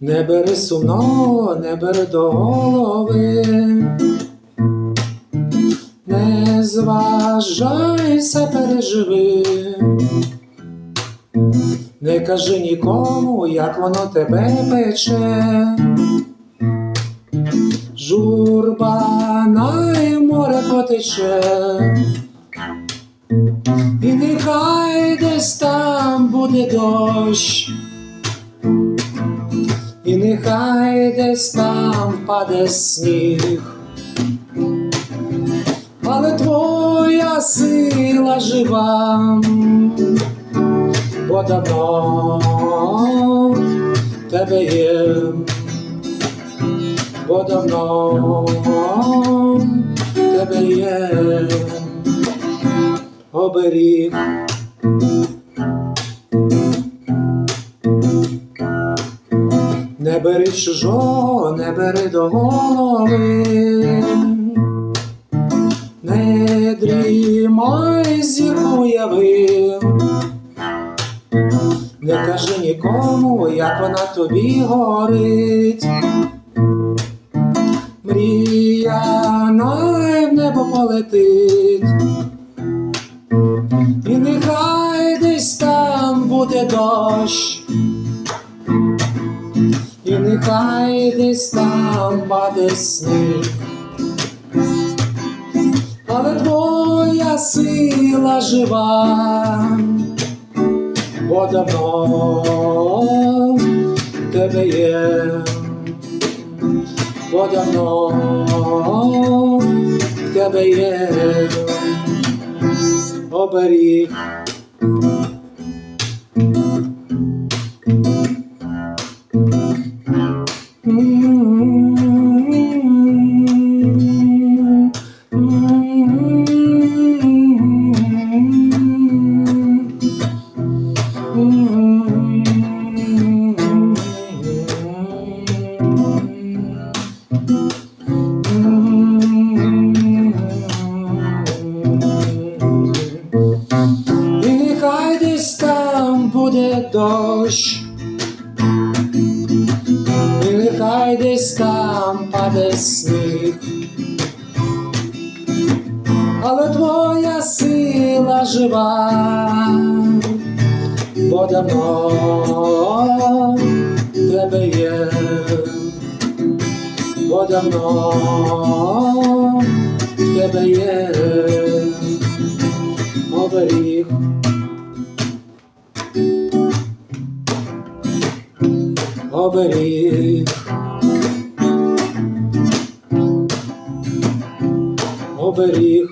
Не бери сумно, не бери до голови, не зважай, все переживи, не кажи нікому, як воно тебе пече. Журба на море потече, і нехай десь там буде дощ. І нехай десь там впаде сніг, але твоя сила жива, бо давно тебе є, бо давно тебе є оберіг. Не бери чужого, не бери до голови, не дрімай зірку яви, не кажи нікому, як вона тобі горить. Небо полетить, і нехай десь там буде дощ. І нехай десь там паде сніг, але твоя сила жива, бо давно тебе є, бо давно в тебе є дощ. І нехай десь там паде сніг, але твоя сила жива, бо давно тебе є, бо давно в тебе є оберіг. Оберіг. Оберіг.